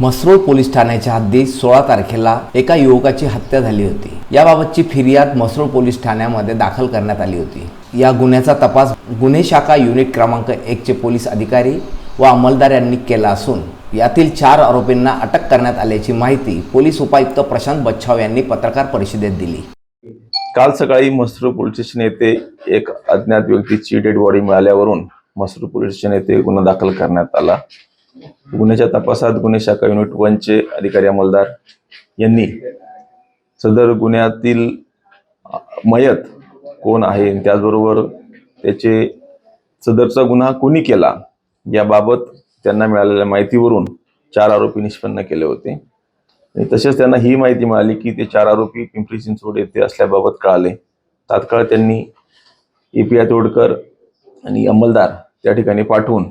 म्हसरोळ police ठाण्याच्या हद्दीत सोळा तारखेला एका युवकाची हत्या झाली होती. याबाबतची फिर्याद म्हसरोळ पोलीस ठाण्यामध्ये दाखल करण्यात आली होती. या गुन्ह्याचा तपास गुन्हे शाखा युनिट क्रमांक एकचे पोलीस अधिकारी व अंमलदार यांनी केला असून यातील चार आरोपींना अटक करण्यात आल्याची माहिती पोलीस उपायुक्त प्रशांत बच्छाव यांनी पत्रकार परिषदेत दिली. काल सकाळी मसरूळ पोलीस स्टेशन येथे एक अज्ञात व्यक्तीची डेड बॉडी मिळाल्यावरून मसरूळ पोलीस स्टेशन येथे गुन्हा दाखल करण्यात आला. गुन्ह्याच्या तपासात गुन्हे शाखा युनिट वनचे अधिकारी अंमलदार यांनी सदर गुन्ह्यातील मयत कोण आहे? आणि त्याचबरोबर त्याचे सदरचा गुन्हा कोणी केला? याबाबत त्यांना मिळालेल्या माहितीवरून चार आरोपी निष्पन्न केले होते. आणि तसेच त्यांना ही माहिती मिळाली की ते चार आरोपी पिंपरी चिंचवड येथे असल्याबाबत कळाले. तात्काळ त्यांनी ए पी आय तोडकर आणि अंमलदार त्या ठिकाणी पाठवून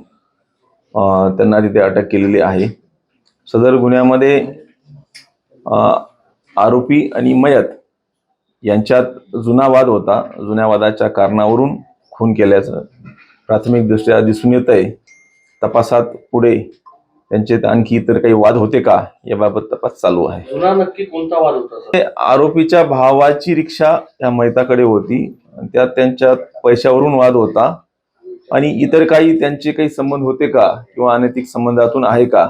त्यांना तिथे अटक केलेली आहे. सदर गुन्ह्यामध्ये आरोपी आणि मयत यांच्यात जुना वाद होता. जुन्या वादाच्या कारणावरून खून केल्याचं प्राथमिकदृष्ट्या दिसून येत आहे तपासात पुढे त्यांचे आणखी इतर काही वाद होते का याबाबत तपास चालू आहे. नक्की कोणता वाद होता सर? ते आरोपीच्या भावाची रिक्षा त्या मैताकडे होती. त्यात त्यांच्या पैशावरून वाद होता. आणि इतर काही त्यांचे काही संबंध होते का? किंवा अनैतिक संबंधातून आहे का?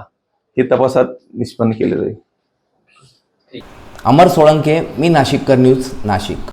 हे तपासात निष्पन्न केले जाईल. अमर सोळंके मी नाशिककर न्यूज नाशिक.